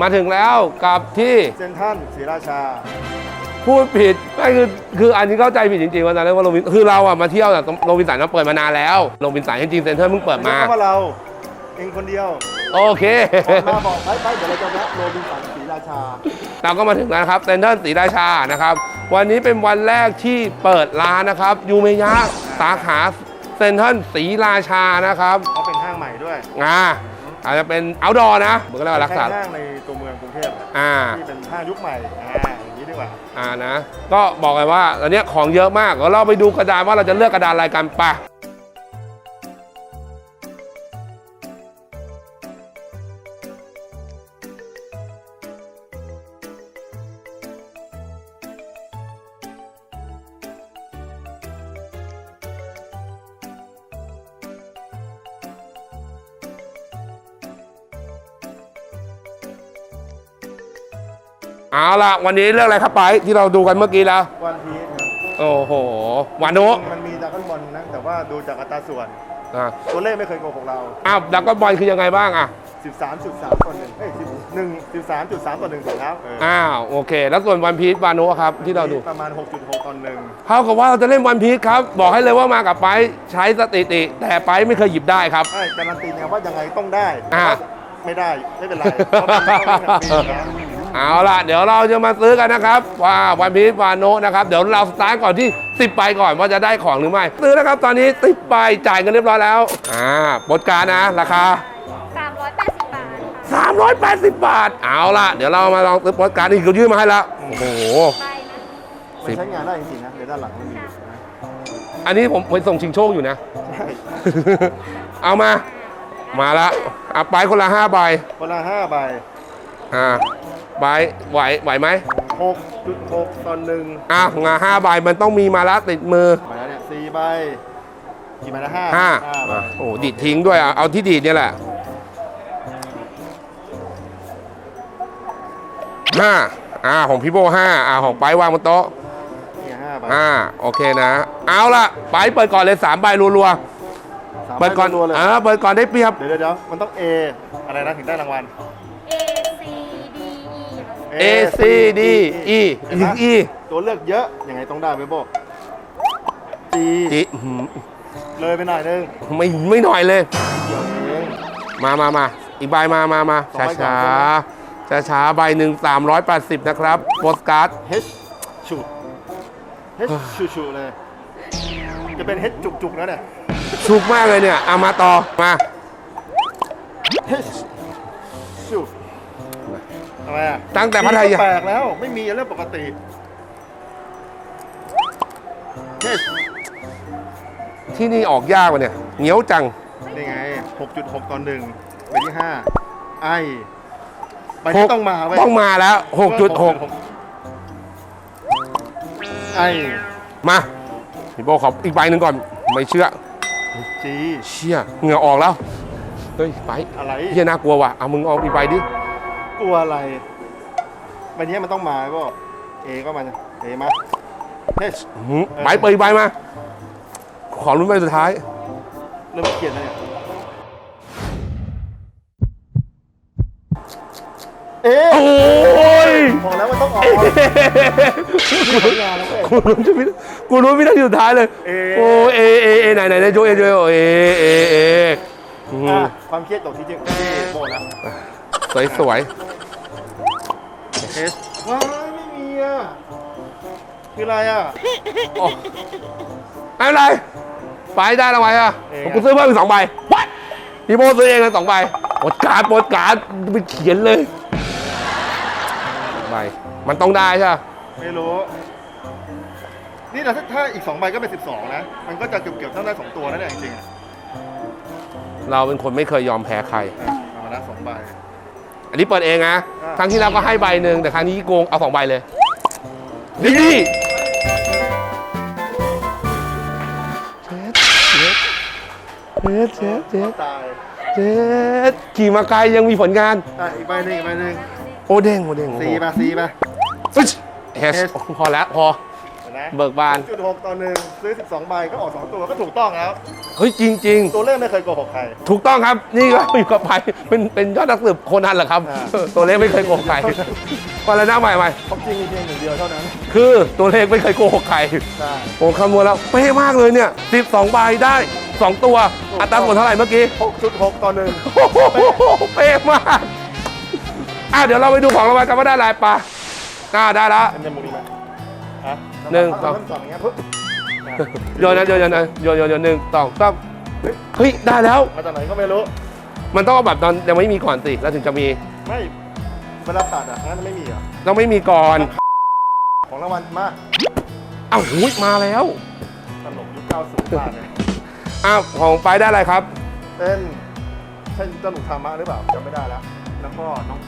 มาถึงแล้วกับที่เซนทรันศรีราชา พูดผิดไม่คือคืออันนี้เข้าใจผิดจริงๆว่าตอนแรกว่าโรบินคือเราอะมาเที่ยวแต่โรบินสันเราเปิดมานานแล้วโรบินสันจริงๆเซ็นเตอร์เพิ่งเปิดมาไใช่ว่าเรา เองคนเดียวโอเค มาบอกไปไปเดี๋ยวเราจะแวะโรบินสันศรีราชา เราก็มาถึงแล้วนะครับเซ็นเตอร์ศรีราชานะครับ วันนี้เป็นวันแรกที่เปิดร้านนะครับ ยูเมยะสาขาเซ็นเตอร์ศรีราชานะครับเขาเป็นห้างใหม่ด้วย อ่า อาจจะเป็น outdoor นะเหมือนกับเรารักษาใช่ห้างในตัวเมืองกรุงเทพอ่า ที่เป็นห้างยุคใหม่อ่าอย่างนี้ดีกว่า อ่านะ ก็บอกเลยว่าตอนนี้ของเยอะมากเดี๋ยวเราไปดูกระดานว่าเราจะเลือกกระดานอะไรกันไปะ เอาล่ะวันนี้เลือกอะไรครับไปที่เราดูกันเมื่อกี้แล้ววันพีชโอ้โหวานุมันมีดราก้อนบอลนะแต่ว่าดูจากอัตราส่วน อะตัวเลขไม่เคยโกหกเรา อ้าวดักก็บอลคือยังไงบ้างอะ13.3ต่อหนึ่งเอ้ย1 13.3ต่อหนึ่งถูกแล้วเอออ้าวโอเค แล้วส่วนวันพีชวานุครับที่เราดูประมาณ 6.6ต่อหนึ่งเท่ากับว่าเราจะเล่นวันพีชครับบอกให้เลยว่ามากับไปใช้สถิติ แต่ไปไม่เคยหยิบได้ครับ ใช่การันตีเนี่ยว่ายังไงต้องได้อ่า ไม่ได้ไม่เป็นไรเพราะมันต้องการันตีนะ เอาล่ะ เดี๋ยวเราจะมาซื้อกันนะครับว่าวันพีชวาโนะนะครับ เดี๋ยวเราสตาร์ทก่อนที่ติดไปก่อนว่าจะได้ของหรือไม่ ซื้อนะครับตอนนี้ติดไปจ่ายกันเรียบร้อยแล้วอ่าบทการนะราคา 380 บาทค่ะ380 บาท เอาล่ะ เดี๋ยวเรามาลองซื้อบทการนี่เขายื่นมาให้แล้วโอ้โห ใบนะมันใช้งานได้จริงๆนะเดี๋ยวด้านหลังมันมีนะอันนี้ผมไปส่งชิงโชคอยู่นะ ใช่เอามา มาละอะไปคนละห้าใบคนละห้าใบ อ่าใบไหวไหวไหม6.6ต่อหนึ่งอะงาห้าใบมันต้องมีมาละติดมือมาแล้วเนี่ยสี่ใบกี่ใบนะห้าห้าใบอะโอ้ดีดทิ้งด้วยอะเอาที่ดีดเนี่ยแหละห้าอ่าของพี่โบห้าอ่าของไปวางบนโต๊ะนี่ห้าใบอ่าโอเคนะ เอาละไปเปิดก่อนเลยสามใบรัวสามๆใบเปิดก่อนรัวๆเลยอ่าเปิดก่อนได้เปรียบเดี๋ยวเดี๋ยวเดี๋ยวมันต้อง A อะไรนะถึงได้รางวัล A C D E A C D E เห็นไหมถึง E ตัวเลือกเยอะ ยังไงต้องได้ไหมโบ G จิอื้อหือเลยไปหน่อยนึงไม่ไม่หน่อยเลย เดี๋ยวเองมามามาอีกใบมามามาสอช้างใบก่ช้าอนช้าช้าๆใบหนึ่ง380 นะครับโปสการ์ด H ชุด H ชุดชุดเลย จะเป็น H จุกจุกๆนะเนี่ย ชุกมากเลยเนี่ยเอามาต่อมา H ชุด ทำไมอะตั้งแต่พัทยา แปลกแล้ว ไม่มีเรื่องปกติ H ที่นี่ออกยากวะเนี่ยเหนียวจัง นี่ไง 6.6ต่อหนึ่งใบที่5ไอใบที่ต้องมาเว้ยต้องมาแล้ว 6.6 ไอมาพี่โบขออีกใบหนึ่งก่อน ไม่เชื่อ จีเชี่ยเหงื่อออกแล้ว เฮ้ย ไปอะไรเฮียน่ากลัวว่ะเอามึงเอาอีกใบดิ กลัวอะไรใบนี้มันต้องมาก็เอก็มาเอมา H อื้อหือใบเปิดอีกใบมา ขอรุ้นใบสุดท้าย เริ่มเขียนแล้วเนี่ยเอ๊ะโอ้ยบอกแล้วมันต้องออกเอ๊ะผลงานแล้วเว้ยกูรู้จะไม่กูรู้ไม่ได้สุดท้ายเลยเอโอ้เอเอเอไหนไหนไหนโจเอโจเอเอเออืมอะความเครียดตกที่เจ๊ที่โบนะ สวยสวยเอสว้ายไม่มีอะ คืออะไรอะ โอ้ไม่เป็นไรไปได้แล้วไงอะเองกูซื้อเพิ่มอีกสองใบ What พี่โบซื้อเองเลยสองใบปดการ์ดปดการ์ดไปเขียนเลยใบมันต้องได้ใช่ปะไม่รู้ นี่แต่ถ้าถ้าอีกสองใบก็เป็นสิบสองนะ มันก็จะเกือบๆต้องได้สองตัวนั่นแหละจริงๆอะเราเป็นคนไม่เคยยอมแพ้ใครอะเอามาละสองใบ อันนี้เปิดเองนะอ่าครั้งที่แล้วก็ให้ใบหนึ่งแต่ครั้งนี้โกงเอาสองใบเลยดีดีเจ็ดเจ็ดเจ็ดตายเจ็ดขี่มาไกลยังมีผลงานอะอีกใบหนึ่งอีกใบหนึ่งโอเด้งโอเด้งโอ้โห สี่มาสี่มาอึ๊ชเฮส H พอแล้วพอ ห็นไหมเบิกบาน จุดหกต่อหนึ่งซื้อ 12 ใบก็ออก 2 ตัวก็ถูกต้องแล้ว เฮ้ยจริง ตัวเลขไม่เคยโกหกใคร ๆ ถูกต้องครับ นี่ก็อยู่กับไผ่เป็นเป็นยอดนักสืบโคนันเหรอครับ อ่า ตัวเลขไม่เคยโกหกใครวันละหน้าใหม่ใหม่ความจริงมีเพียงหนึ่งเดียวเท่านั้นคือตัวเลขไม่เคยโกหกใครใช่โอ้คำนวณแล้วเป๊ะมากเลยเนี่ย12ใบได้ 2 ตัว อัตราส่วนเท่าไหร่เมื่อกี้ 6.6 ต่อหนึ่งโอ้โหเป๊ะมาก อะเดี๋ยวเราไปดูของรางวัลกันว่าได้อะไรปะน่าได้ละเป็นจมูกดีไหมฮะ หนึ่งสสอองงสองอย่างเงี้ยปุ๊บโยนนะโยนนะโยนโยนโยนหนึ่งสองสามเฮ้ยได้แล้ว มาจากไหนก็ไม่รู้ มันต้องเอาแบบตอนยังไม่มีก่อนสิแล้วถึงจะมีไม่เวลาตัดอะงั้นไม่มีเหรอต้องไม่มีก่อนของรางวัลมาอ้าวหูยมาแล้วตลกยุค90มากเลยอ้าวของไปได้อะไรครับเป็นใช่เจ้าหนูธรรมะหรือเปล่าจำไม่ได้แล้ว แล้วก็น้อง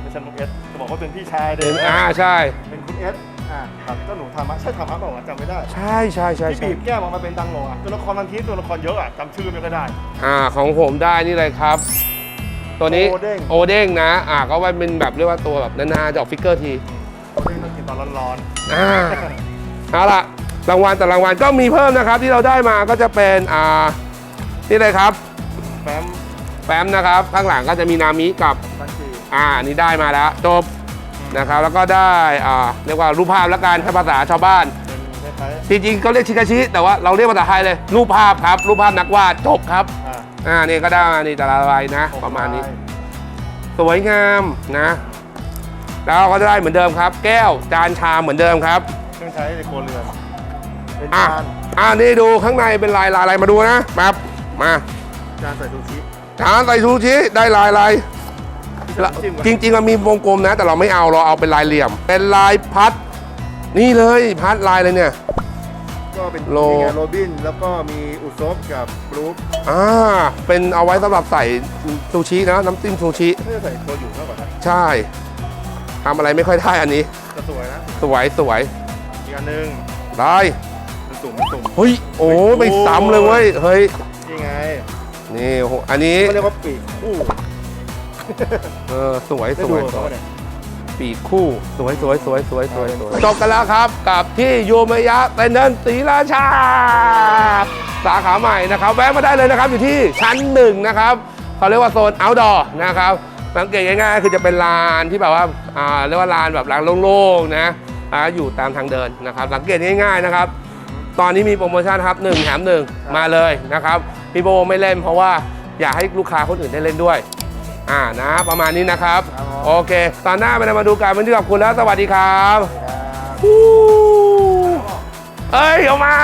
ไม่ใช่น้องเอสจะบอกว่าเป็นพี่ชายเด็เป็นอ่าใช่ เป็นคุณเอส อ่าครับเจ้าหนูธรรมะใช่ธรรมะเปล่าวะจำไม่ได้ใช่ใช่ใช่ที่ใช่บีบแก้มออกมาเป็นตังโงอะตัวละครบางทีตัวละครเยอะอะจำชื่อไม่ค่อยได้ อ่าของผมได้นี่เลยครับ ตัวนี้โอเด้ง โอเด้งนะ อ่าก็ว่าเป็นแบบเรียกว่าตัวแบบนานๆจะออกฟิกเกอร์ทีเขาเล่นต้องกินตอนร้อนอ่าเอาล่ะรางวัลแต่รางวัลก็มีเพิ่มนะครับที่เราได้มาก็จะเป็นอ่านี่เลยครับๆแฟ้มแฟ้มนะครับ ข้างหลังก็จะมีนามิกับบัญชีอ่าอันนี่ได้มาแล้วจบ นะครับแล้วก็ได้อ่าเรียกว่ารูปภาพและการใช้ภาษาชาวบ้านเป็นคล้ายจริงๆก็เรียกชิคาชิ แต่ว่าเราเรียกภาษาไทยเลย รูปภาพครับ รูปภาพนักวาดจบครับๆอ่าอ่านี่ก็ได้มานี่แต่ละใบนะ ประมาณนี้ สวยงามนะ แล้วก็ได้เหมือนเดิมครับ แก้วจานชามเหมือนเดิมครับ เครื่องใช้ในครัวเรือนเป็นอะ จานอ่านี่ดูข้างในเป็นลายลายอะไรมาดูนะปั๊บมา จานใส่ซูชิจานใส่ซูชิได้ลายลาย ที่จิ้มกันจริงๆมันมีวงกลมนะ แต่เราไม่เอาเราเอาเป็นลายเหลี่ยม เป็นลายพัด นี่เลยพัดลายเลยเนี่ย ก็เป็นโลมีไงโรบิน แล้วก็มีอุซบกับบรูฟอ่าเป็นเอาไว้สำหรับใส่ซูชินะน้ำจิ้มซูชิไม่ได้ใส่โชยุมากกว่านะใช่ทำอะไรไม่ค่อยได้อันนี้ จะสวยนะสวยสวยอีกอันหนึ่งได้มันสุ่มมันสุ่มเฮ้ยโอ้ไม่ซ้ำเลยเว้ยเฮ้ยนี่ไงนี่โอ้โหอันนี้ เขาเรียกว่าปีกคู่ เออสวยได้สดูวยเขาเนี่ยปีกคู่สวยสวยสวยสวยสวยสวยจบกันแล้วครับกับที่ยูเมยะเต็นเดินศรีราชา สาขาใหม่นะครับ แวะมาได้เลยนะครับ อยู่ที่ชั้นหนึ่งนะครับเขาเรียกว่าโซน outdoor นะครับสังเกตง่ายๆคือจะเป็นลานที่แบบว่าอ่าเรียกว่าลานแบบลานโล่งๆนะอ่าอยู่ตามทางเดินนะครับ สังเกตง่ายๆนะครับ ตอนนี้มีโปรโมชั่นครับ1แถม1มาเลยนะครับพี่โบไม่เล่นเพราะว่าอยากให้ลูกค้าคนอื่นได้เล่นด้วย อ่านะ ประมาณนี้นะครับครับผมโอเค ตอนหน้าไปมาดูกันวันนี้ขอบคุณแล้วสวัสดีครับครับฮู้เอ้ย เอามา